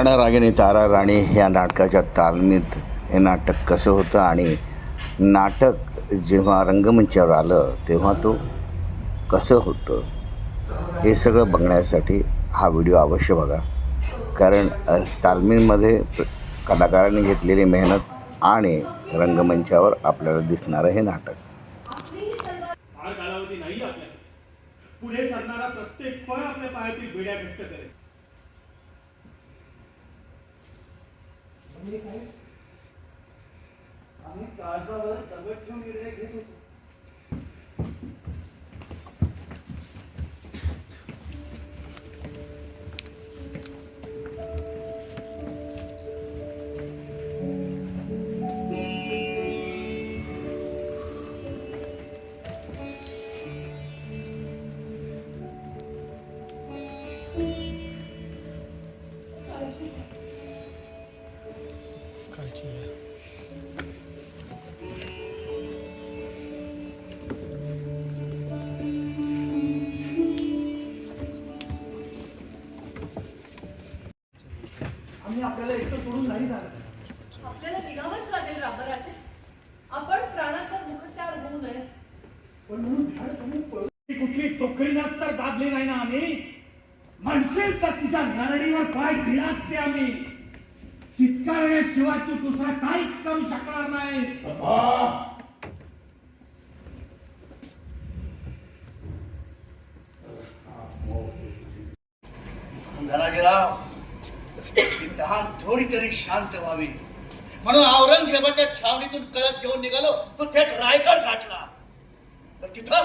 रणरागिणी तारा राणी ह्या नाटकाच्या तालमीत हे नाटक कसं होतं आणि नाटक जेव्हा रंगमंचावर आलं तेव्हा तो कसं होतं हे सगळं बघण्यासाठी हा व्हिडिओ अवश्य बघा. कारण तालमीमध्ये कलाकारांनी घेतलेली मेहनत आणि रंगमंचावर आपल्याला दिसणारं हे नाटक. पुढे सरणारा प्रत्येक पळ आपल्या पायातील बेड्या घट्ट करेल. म्हणजे साहेब आम्ही काळजावर दगड ठेवून निर्णय घेत होतो. आपल्याला एकटं सोडून नाही जाणार आपल्याला निघावंच लागेल राबराचे आपण प्राणांतर मुखत्यार होऊ नये. पण म्हणून धाड कमी पळू ती कुठली टोकरी तर दाबली नाही ना आम्ही? म्हणशील तर तिच्या नरडीवर पाय दिलाच ते आम्ही चित्कारण्याशिवाय तू दुसरा काहीच करू शकणार नाही. धनाजीराव ही तहान थोडी तरी शांत व्हावी. म्हणून औरंगजेबाच्या छावणीतून कळस घेऊन निघालो तो थेट रायगड गाठला तर तिथं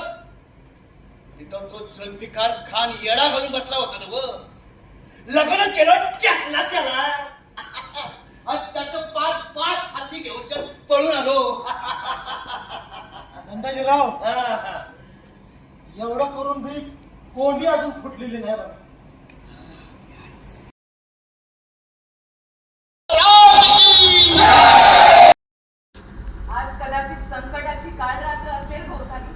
तिथं तो जुल्फिकार खान येडा घालून बसला होता ना व. लग्न केलं चकला त्याला. आणि त्याचं पाच पाच हाती घेऊन पळून आलो. संताजीराव एवढं करून मी कोंडी अजून फुटलेली नाही संकटाची काळ रात्र असेल भोवताली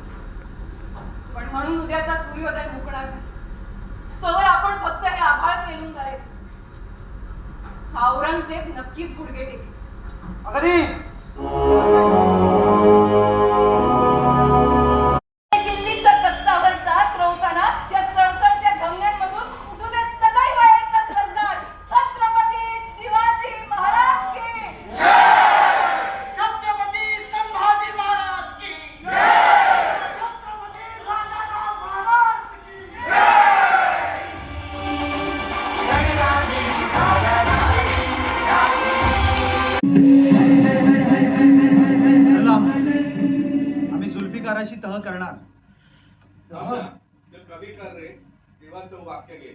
पण म्हणून उद्याचा सूर्योदय मुकणार नाही. तोवर आपण फक्त हे आभाळ पेलून करायचं. औरंगजेब नक्कीच गुडघे टेकेल. जुल्फिकाराशी तह करणार. जब कभी कर रहे तेव्हा तो वाक्य घे.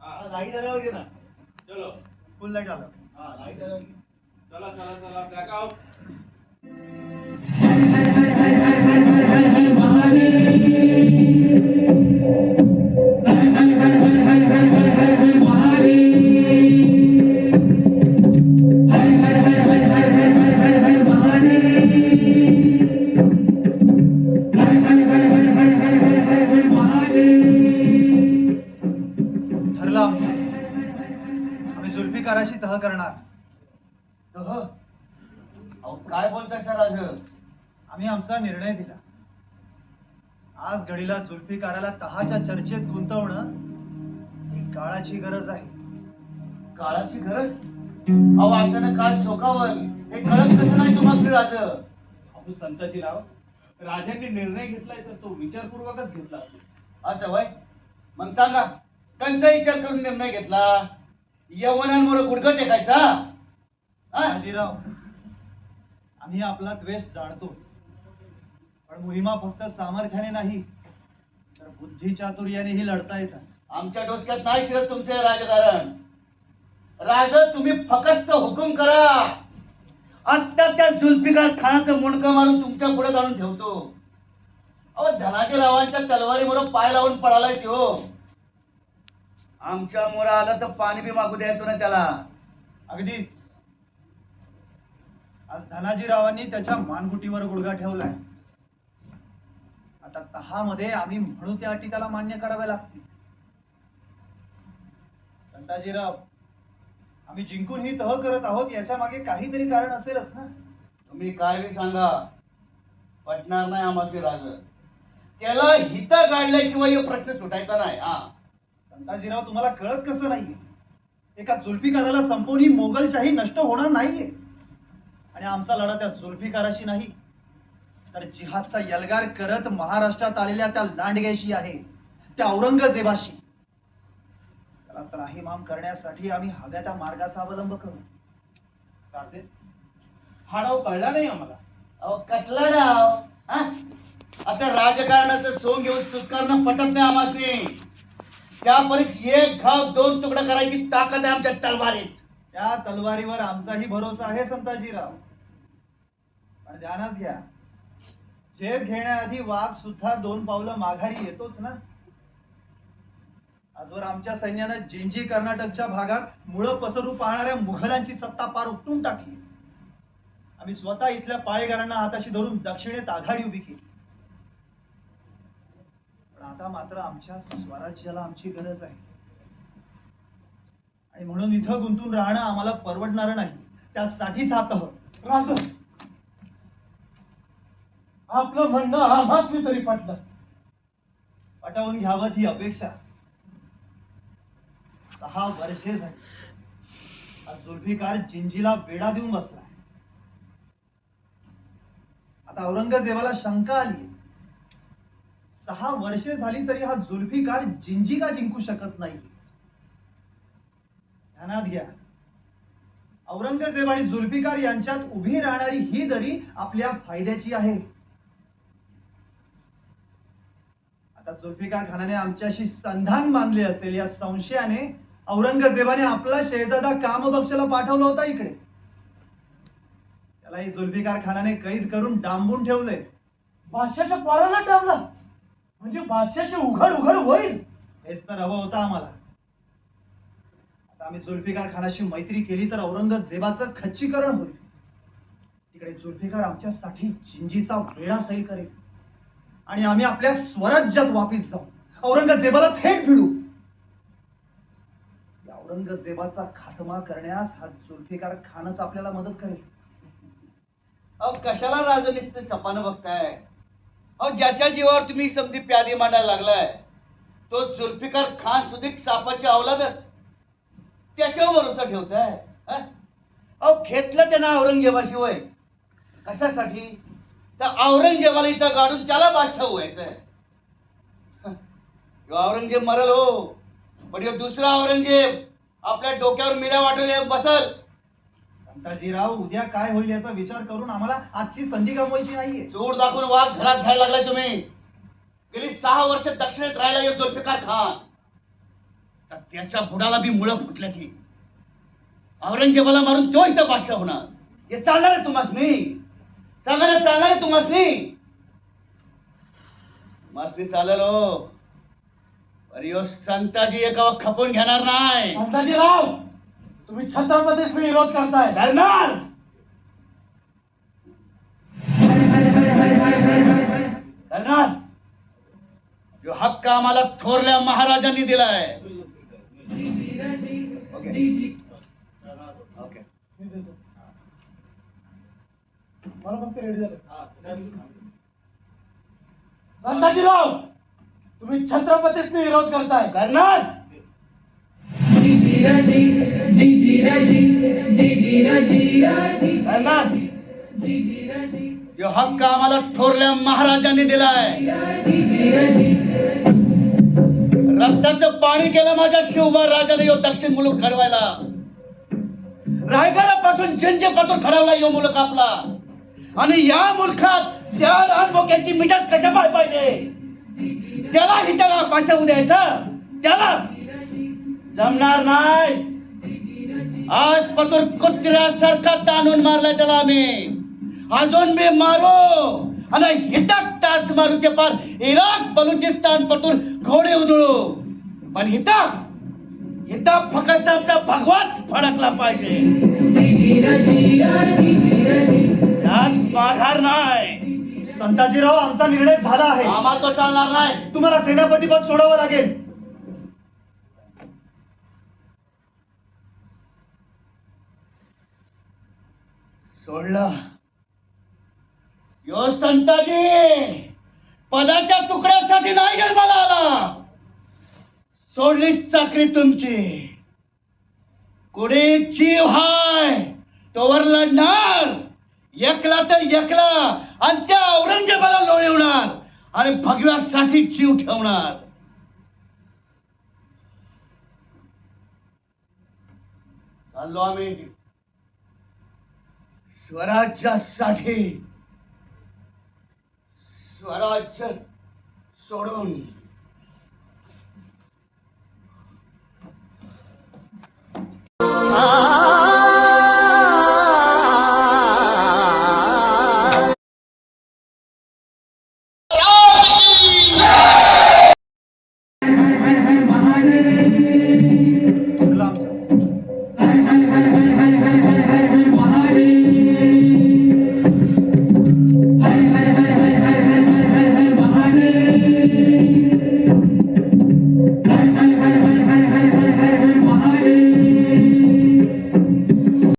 हा, लाइट आल्यावर घे ना. चलो. फुल लाइट आलं. हा लाइट आल्यावर घे. चला चला चला ब्लॅकआउट अहो काय बोलताय सर राज आम्ही आमचा निर्णय दिला. आज घडीला जुल्फिकाराला तहाच्या चर्चेत गुंतवणं ही काळाची गरज आहे. काळाची गरज? अहो अशानं काळ शोकावल हे कळत कसं नाही तुम्हाला राज अहो संताजी राव राजांनी निर्णय घेतलाय तर तो विचारपूर्वकच घेतला असेल. असं वय मग सांगा त्यांचा विचार करून निर्णय घेतला? यवनांवर गुडघं टेकायचा? बाजीराव आम्ही आपला द्वेष जाणतो. पण मोहिमा फक्त सामर्थ्याने नाही तर बुद्धी चातुर्यानेही लढता येतात. आमच्या डोसक्यात नाही शिरत तुमचे राजकारण. राज तुम्ही फकस्त हुकूम करा. आता त्या जुल्फिकार खानाचं मुंडकं मारून तुमच्यापुढे काढून ठेवतो. अहो धनाजी रावांच्या तलवारीबरोबर पाय लावून पडालाय तो. आमच्या मोरा आलं तर पाणी बी मागू द्यायचो ना त्याला. अगदीच. आज धनाजीरावांनी त्याच्या मानगुटीवर गुडघा ठेवलाय. आता तहामध्ये आम्ही म्हणू त्या अटी त्याला मान्य कराव्या लागतील. संताजीराव आम्ही जिंकून ही तह करत आहोत याच्या मागे काहीतरी कारण असेलच ना? तुम्ही काय बी सांगा. पटणार नाही आम्हाला राज त्याला हित गाडल्याशिवाय ह्यो प्रश्न सुटायचा नाही हा. संताजीराव तुम्हाला कळत कसं नाहीये? एका जुल्फिकाराला संपवून ही मोगलशाही नष्ट होणार नाहीये. आणि आमचा लढा त्या जुल्फिकाराशी नाही. तर जिहादचा यलगार करत महाराष्ट्रात आलेल्या त्या लांडग्याशी आहे त्या औरंगजेबाशी. त्याला त्राहीमाम करण्यासाठी आम्ही हव्या त्या मार्गाचा अवलंब करू. राजे हा डाव कळला नाही आम्हाला? अहो कसला डाव? हा? असं राजकारणाचं सोंग घेऊन सुटकारणं पटत नाही आम्हाला त्यापरीस एक घाव दोन तुकडा करायची ताकद आहे आमच्या तलवारीत. त्या तलवारीवर आमचाही भरोसा आहे संताजीराव. पण ध्यानात घ्या. झेप घेण्याआधी वाघ सुद्धा दोन पावलं माघारी येतोच ना? आजवर आमच्या सैन्यानं जिंजी कर्नाटकच्या भागात मुळं पसरू पाहणाऱ्या मुघलांची सत्ता पार उपटून टाकली. आम्ही स्वतः इथल्या पाळेगारांना हाताशी धरून दक्षिणेत आघाडी उभी केली. पण आता मात्र आमच्या स्वराज्याला आमची गरज आहे. आणि म्हणून इथं गुंतून राहणं आम्हाला परवडणार नाही. त्यासाठीच हा तह. राज आपलं म्हणणं आम्हाच तरी पटलं. पटवून घ्यावं ही अपेक्षा. सहा वर्षे झाली. हा जुल्फिकार जिंजीला वेडा देऊन बसला आता औरंगजेबाला शंका आली. सहा वर्षे झाली तरी हा जुल्फिकार जिंजी का जिंकू शकत नाही? ध्यानात घ्या. औरंगजेब आणि जुल्फिकार यांच्यात उभी राहणारी ही दरी आपल्या फायद्याची आहे. आता जुल्फिकार खानाने आमच्याशी संधान बांधले असेल. या संशयाने औरंगजेबाने आपला शेहजादा कामबक्षला पाठवला होता इकडे. त्यालाही जुल्फिकार खानाने कैद करून डांबून ठेवले बादशाच्या पोराला टावला म्हणजे बादशाचे उघड उघड होईल. हेच तर हवं होतं आम्हाला. आता आम्ही जुल्फिकार खानाशी मैत्री केली तर औरंगजेबाचं खच्चीकरण होईल. तिकडे जुल्फिकार आमच्यासाठी जिंजीचा वेळा सैल करेल. आणि आम्ही आपल्या स्वराज्यात वापिस जाऊ. औरंगजेबाला थेट भिडू. औरंगजेबाचा खात्मा करण्यास हा जुल्फिकार खानच आपल्याला मदत करेल. अहो कशाला राजनिस्त सपानं बघताय? अहो ज्याच्या जीवावर तुम्ही समधी प्याली मांडायला लागलाय तो जुल्फिकार खान सुधीक सापाची अवलादच. त्याच्यावर भरोसा ठेवताय अहो घेतलं त्यांना औरंगजेबाशिवाय. कशासाठी? त्या औरंगजेबाला इथं गाडून त्याला बादशाह व्हायचंय. ह्यो औरंगजेब मरल हो. पण ह्यो दुसरा औरंगजेब आपल्या डोक्यावर मिऱ्या वाटून बसल. संताजीराव उद्या काय होईल याचा विचार करून आम्हाला आजची संधी गमवायची नाहीये. चूड दाखवून वाघ घरात घ्यायला लागलाय तुम्ही. गेली सहा वर्ष दक्षिणेत राहिला येऊ जुल्फिकार खान. तर त्याच्या बुडाला बी मुळं फुटल्या की. औरंगजेबाला मारून तो इथं बादशाह होणार. हे चालणार आहे तुम्हासनी. चालणार चालणार आहे तुम्हासनी मासनी. चालेल हो. अरे ह्यो संताजी एका खपून घेणार नाही. संताजीराव तुम्ही छत्रपतीस विरोध करताय. करणार करणार जो हक्क आम्हाला थोरल्या महाराजांनी दिलाय. ओके फक्त रेडी झालं. संताजीराव तुम्ही छत्रपतीस विरोध करताय. करणार? करणार? जो हक्क आम्हाला थोरल्या महाराजांनी दिलाय. रक्ताचं पाणी केलं माझ्या शिवबा राजाने यो दक्षिण मुलूक घडवायला. रायगडापासून पासून घडवला यो मुलूक आपला. आणि या मुलखात त्या लहान बोक्यांची कशा पाय पाहिजे त्याला ही त्याला पाशा द्यायचं? त्याला? जमणार नाही. आज पतूर कुत्र्यासारखा ताणून मारलाय त्याला आम्ही. अजून मी मारू आणि हिताक टाच मारू ते पार. इराक बलुचिस्तान पतून घोडे उधळू. पण हिता हिता फक्त आमचा भगवाच फडकला पाहिजे. माघार नाही. संताजीराव आमचा निर्णय झाला आहे. आम्हाला तो चालणार नाही. तुम्हाला सेनापती पद सोडावं लागेल. सोडला. यो संताजी पदाच्या तुकड्यासाठी नाही जन्माला आला सोडली चाकरी तुमची. कुणी जीव हाय तोवर लढणार. एकला तर एकला आणि त्या औरंगजेबाला लोळवणार आणि भगव्यासाठी जीव ठेवणार. चाललो आम्ही. स्वराज्यासाठी. स्वराज्य सोडून. आ